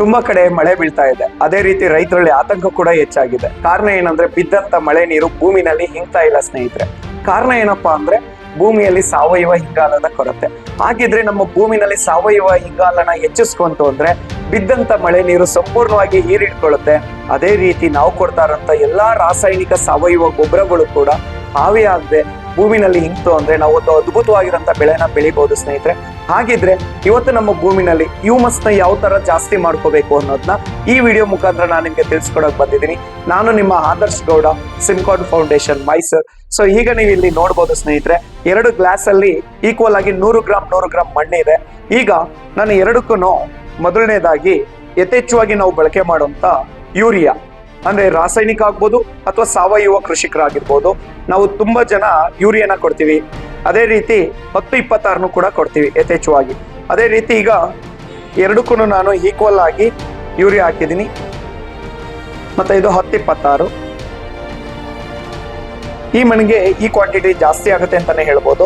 ತುಂಬಾ ಕಡೆ ಮಳೆ ಬೀಳ್ತಾ ಇದೆ. ಅದೇ ರೀತಿ ರೈತರಲ್ಲಿ ಆತಂಕ ಕೂಡ ಹೆಚ್ಚಾಗಿದೆ. ಕಾರಣ ಏನಂದ್ರೆ ಬಿದ್ದಂತ ಮಳೆ ನೀರು ಭೂಮಿನಲ್ಲಿ ಹಿಂಗ್ತಾ ಇಲ್ಲ ಸ್ನೇಹಿತರೆ. ಕಾರಣ ಏನಪ್ಪಾ ಅಂದ್ರೆ ಭೂಮಿಯಲ್ಲಿ ಸಾವಯವ ಇಂಗಾಲದ ಕೊರತೆ. ಹಾಗಿದ್ರೆ ನಮ್ಮ ಭೂಮಿನಲ್ಲಿ ಸಾವಯವ ಇಂಗಾಲನ ಹೆಚ್ಚಿಸ್ಕೊಂತು ಅಂದ್ರೆ ಬಿದ್ದಂತ ಮಳೆ ನೀರು ಸಂಪೂರ್ಣವಾಗಿ ಹೀರಿಡ್ಕೊಳ್ಳುತ್ತೆ ಅದೇ ರೀತಿ ನಾವು ಕೊಡ್ತಾ ಇರೋಂಥ ಎಲ್ಲಾ ರಾಸಾಯನಿಕ ಸಾವಯವ ಗೊಬ್ಬರಗಳು ಕೂಡ ಹಾವಿ ಆಗದೆ ಭೂಮಿನಲ್ಲಿ ಹಿಂಗ್ತು ಅಂದ್ರೆ ನಾವು ಒಂದು ಅದ್ಭುತವಾಗಿರಂತ ಬೆಳೆನ ಬೆಳಿಬಹುದು ಸ್ನೇಹಿತರೆ. ಹಾಗಿದ್ರೆ ಇವತ್ತು ನಮ್ಮ ಭೂಮಿನಲ್ಲಿ ಹ್ಯೂಮಸ್ನ ಯಾವ ತರ ಜಾಸ್ತಿ ಮಾಡ್ಕೋಬೇಕು ಅನ್ನೋದನ್ನ ಈ ವಿಡಿಯೋ ಮುಖಾಂತರ ನಾನು ನಿಮ್ಗೆ ತಿಳಿಸ್ಕೊಡಕ್ ಬಂದಿದ್ದೀನಿ. ನಾನು ನಿಮ್ಮ Adarsh Gowda Simcon foundation Mysore so ಈಗ ನೀವು ಇಲ್ಲಿ ನೋಡ್ಬೋದು ಸ್ನೇಹಿತರೆ, ಎರಡು ಗ್ಲಾಸ್ ಅಲ್ಲಿ ಈಕ್ವಲ್ ಆಗಿ ನೂರು ಗ್ರಾಮ್ ನೂರು ಗ್ರಾಮ್ ಮಣ್ಣಿದೆ ಈಗ ನಾನು ಎರಡಕ್ಕೂ ಮೊದಲನೇದಾಗಿ ಯಥೇಚ್ಛವಾಗಿ ನಾವು ಬಳಕೆ ಮಾಡುವಂತ ಯೂರಿಯಾ. ಅಂದ್ರೆ ರಾಸಾಯನಿಕ ಆಗ್ಬೋದು ಅಥವಾ ಸಾವಯವ ಕೃಷಿಕರಾಗಿರ್ಬೋದು, ನಾವು ತುಂಬಾ ಜನ ಯೂರಿಯಾನ ಕೊಡ್ತೀವಿ. ಅದೇ ರೀತಿ ಹತ್ತು ಇಪ್ಪತ್ತಾರನು ಕೂಡ ಕೊಡ್ತೀವಿ ಯಥೇಚ್ಛವಾಗಿ. ಅದೇ ರೀತಿ ಈಗ ಎರಡಕ್ಕೂ ನಾನು ಈಕ್ವಲ್ ಆಗಿ ಯೂರಿಯಾ ಹಾಕಿದ್ದೀನಿ. ಮತ್ತೆ ಇದು ಹತ್ತು ಇಪ್ಪತ್ತಾರು. ಈ ಮಣ್ಣಿಗೆ ಈ ಕ್ವಾಂಟಿಟಿ ಜಾಸ್ತಿ ಆಗುತ್ತೆ ಅಂತಾನೆ ಹೇಳ್ಬೋದು.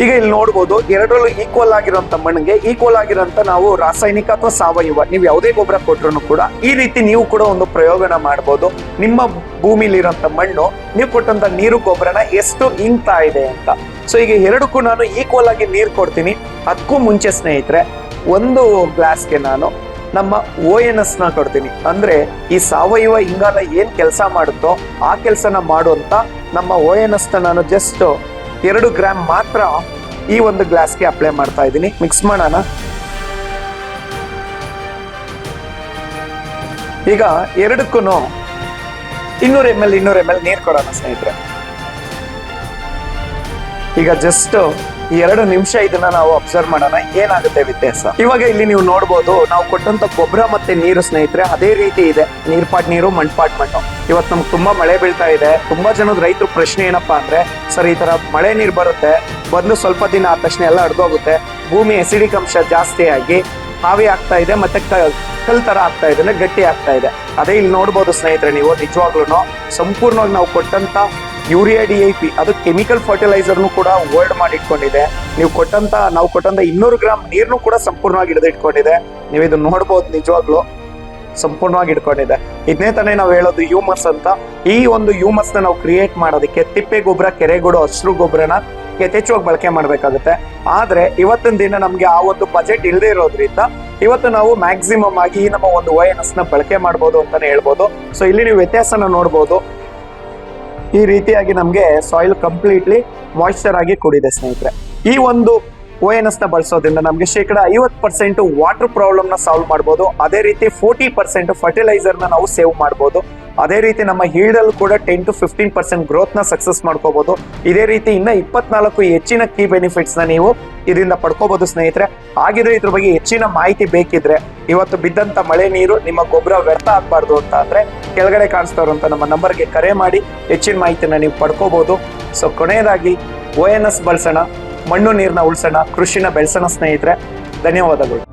ಈಗ ಇಲ್ಲಿ ನೋಡ್ಬೋದು ಎರಡರಲ್ಲೂ ಈಕ್ವಲ್ ಆಗಿರೋಂಥ ಮಣ್ಣಿಗೆ ಈಕ್ವಲ್ ಆಗಿರೋಂಥ ನಾವು ರಾಸಾಯನಿಕ ಅಥವಾ ಸಾವಯವ, ನೀವು ಯಾವುದೇ ಗೊಬ್ಬರ ಕೊಟ್ಟರು ಕೂಡ ಈ ರೀತಿ ನೀವು ಕೂಡ ಒಂದು ಪ್ರಯೋಗನ ಮಾಡ್ಬೋದು. ನಿಮ್ಮ ಭೂಮಿಲಿರೋಂಥ ಮಣ್ಣು, ನೀವು ಕೊಟ್ಟಂತ ನೀರು ಗೊಬ್ಬರನ ಎಷ್ಟು ಇಂಗ್ತಾ ಇದೆ ಅಂತ. ಸೊ ಈಗ ಎರಡಕ್ಕೂ ನಾನು ಈಕ್ವಲ್ ಆಗಿ ನೀರು ಕೊಡ್ತೀನಿ. ಅದಕ್ಕೂ ಮುಂಚೆ ಸ್ನೇಹಿತರೆ, ಒಂದು ಗ್ಲಾಸ್ಗೆ ನಾನು ನಮ್ಮ ಓ ಎನ್ ಎಸ್ನ ಕೊಡ್ತೀನಿ. ಅಂದ್ರೆ ಈ ಸಾವಯವ ಇಂಗಾಲ ಏನ್ ಕೆಲಸ ಮಾಡುತ್ತೋ ಆ ಕೆಲಸನ ಮಾಡುವಂತ ನಮ್ಮ ಓ ಎನ್ ಎಸ್ ನಾನು ಜಸ್ಟ್ ಎರಡು ಗ್ರಾಮ್ ಮಾತ್ರ ಈ ಒಂದು ಗ್ಲಾಸ್ಗೆ ಅಪ್ಲೈ ಮಾಡ್ತಾ ಇದ್ದೀನಿ. ಮಿಕ್ಸ್ ಮಾಡೋಣ. ಈಗ ಎರಡಕ್ಕೂ ಇನ್ನೂರು ಎಂ ಎಲ್ ಇನ್ನೂರು ಎಂ ಎಲ್ ನೀರು ಕೊಡೋಣ ಸ್ನೇಹಿತರೆ. ಈಗ ಜಸ್ಟ್ ಎರಡು ನಿಮಿಷ ಇದನ್ನ ನಾವು ಅಬ್ಸರ್ವ್ ಮಾಡೋಣ. ಏನಾಗುತ್ತೆ ವ್ಯತ್ಯಾಸ? ಇವಾಗ ಇಲ್ಲಿ ನೀವು ನೋಡ್ಬೋದು, ನಾವು ಕೊಟ್ಟಂತ ಗೊಬ್ಬರ ಮತ್ತೆ ನೀರು ಸ್ನೇಹಿತರೆ, ಅದೇ ರೀತಿ ಇದೆ. ನೀರ್ಪಾಟ್ ನೀರು ಮಣ್ಪಾಟ್ ಮಣ್ಣು. ಇವತ್ತು ನಮ್ಗೆ ತುಂಬಾ ಮಳೆ ಬೀಳ್ತಾ ಇದೆ. ತುಂಬಾ ಜನದ ರೈತರ ಪ್ರಶ್ನೆ ಏನಪ್ಪಾ ಅಂದ್ರೆ, ಸರ್, ಈ ತರ ಮಳೆ ನೀರು ಬರುತ್ತೆ. ಬಂದು ಸ್ವಲ್ಪ ದಿನ ಆದ ತಕ್ಷಣ ಎಲ್ಲ ಅಡ್ದೋಗುತ್ತೆ ಭೂಮಿ ಎಸಿಡಿಕ್ ಅಂಶ ಜಾಸ್ತಿ ಆಗಿ ಹಾವಿ ಆಗ್ತಾ ಇದೆ ಮತ್ತೆ ಕಲ್ ತರ ಆಗ್ತಾ ಇದೆ, ಅಂದ್ರೆ ಗಟ್ಟಿ ಆಗ್ತಾ ಇದೆ. ಅದೇ ಇಲ್ಲಿ ನೋಡ್ಬೋದು ಸ್ನೇಹಿತರೆ ನೀವು ನಿಜವಾಗ್ಲೂ ಸಂಪೂರ್ಣವಾಗಿ ನಾವು ಕೊಟ್ಟಂತ ಯೂರಿಯಾ ಡಿ ಐ ಪಿ, ಅದು ಕೆಮಿಕಲ್ ಫರ್ಟಿಲೈಸರ್ನು ಕೂಡ ಹೋಲ್ಡ್ ಮಾಡಿ ಇಟ್ಕೊಂಡಿದೆ. ನೀವು ಕೊಟ್ಟಂತ, ನಾವು ಕೊಟ್ಟಂತ ಇನ್ನೂರು ಗ್ರಾಮ್ ನೀರ್ನು ಕೂಡ ಸಂಪೂರ್ಣವಾಗಿ ಹಿಡಿದಿಟ್ಕೊಂಡಿದೆ. ನೀವು ಇದು ನೋಡ್ಬೋದು ನಿಜವಾಗ್ಲು. ಸಂಪೂರ್ಣವಾಗಿ ಇಟ್ಕೊಂಡಿದೆ ಇದನ್ನೇ ತಾನೇ ನಾವು ಹೇಳೋದು ಹ್ಯೂಮಸ್ ಅಂತ. ಈ ಒಂದು ಹ್ಯೂಮಸ್ನ ನಾವು ಕ್ರಿಯೇಟ್ ಮಾಡೋದಕ್ಕೆ ತಿಪ್ಪೆ ಗೊಬ್ಬರ ಕೆರೆಗೋಡು ಹಸಿರು ಗೊಬ್ಬರನ ಯಥೇಚ್ಛವಾಗಿ ಬಳಕೆ ಮಾಡಬೇಕಾಗುತ್ತೆ. ಆದ್ರೆ ಇವತ್ತಿನ ದಿನ ನಮ್ಗೆ ಆ ಒಂದು ಬಜೆಟ್ ಇಲ್ಲದೆ ಇರೋದ್ರಿಂದ ಇವತ್ತು ನಾವು ಮ್ಯಾಕ್ಸಿಮಮ್ ಆಗಿ ಈ ನಮ್ಮ ಒಂದು ನ ಬಳಕೆ ಮಾಡ್ಬೋದು ಅಂತಾನೆ ಹೇಳ್ಬೋದು. ಸೊ ಇಲ್ಲಿ ನೀವು ವ್ಯತ್ಯಾಸನ ನೋಡ್ಬೋದು. ಈ ರೀತಿಯಾಗಿ ನಮಗೆ ಸಾಯಿಲ್ ಕಂಪ್ಲೀಟ್ಲಿ ಮಾಯಿಶ್ಚರ್ ಆಗಿ ಕೂಡಿದೆ ಸ್ನೇಹಿತರೆ. ಈ ಒಂದು ಓ ಎನ್ ಎಸ್ನ ಬಳಸೋದ್ರಿಂದ ನಮಗೆ ಶೇಕಡ ಐವತ್ತು ಪರ್ಸೆಂಟ್ ವಾಟರ್ ಪ್ರಾಬ್ಲಮ್ನ ಸಾಲ್ವ್ ಮಾಡಬಹುದು ಅದೇ ರೀತಿ ಫೋರ್ಟಿ ಪರ್ಸೆಂಟ್ ಫರ್ಟಿಲೈಸರ್ನ ನಾವು ಸೇವ್ ಮಾಡಬಹುದು ಅದೇ ರೀತಿ ನಮ್ಮ ಹೀಲ್ಡ್ ಅಲ್ಲಿ ಕೂಡ ಟೆನ್ ಟು ಫಿಫ್ಟೀನ್ ಪರ್ಸೆಂಟ್ ಗ್ರೋತ್ನ ಸಕ್ಸಸ್ ಮಾಡ್ಕೋಬಹುದು ಇದೇ ರೀತಿ ಇನ್ನ ಇಪ್ಪತ್ನಾಲ್ಕು ಹೆಚ್ಚಿನ ಕೀ ಬೆನಿಫಿಟ್ಸ್ನ ನೀವು ಇದರಿಂದ ಪಡ್ಕೋಬಹುದು ಸ್ನೇಹಿತರೆ. ಹಾಗಿದ್ರೆ ಇದ್ರ ಬಗ್ಗೆ ಹೆಚ್ಚಿನ ಮಾಹಿತಿ ಬೇಕಿದ್ರೆ ಇವತ್ತು ಬಿದ್ದಂತ ಮಳೆ ನೀರು ನಿಮ್ಮ ಗೊಬ್ಬರ ವ್ಯರ್ಥ ಆಗ್ಬಾರ್ದು ಅಂತ ಅಂದ್ರೆ ಕೆಳಗಡೆ ಕಾಣಿಸ್ತಾ ಇರುವಂತ ನಮ್ಮ ನಂಬರ್ಗೆ ಕರೆ ಮಾಡಿ ಹೆಚ್ಚಿನ ಮಾಹಿತಿನ ನೀವು ಪಡ್ಕೋಬಹುದು ಸೊ ಕೊನೆಯದಾಗಿ ಓ ಎನ್ ಎಸ್ ಬಳಸೋಣ. ಮಣ್ಣು ನೀರನ್ನ ಉಳಿಸೋಣ ಕೃಷಿನ ಬೆಳೆಸೋಣ ಸ್ನೇಹಿತರೆ. ಧನ್ಯವಾದಗಳು.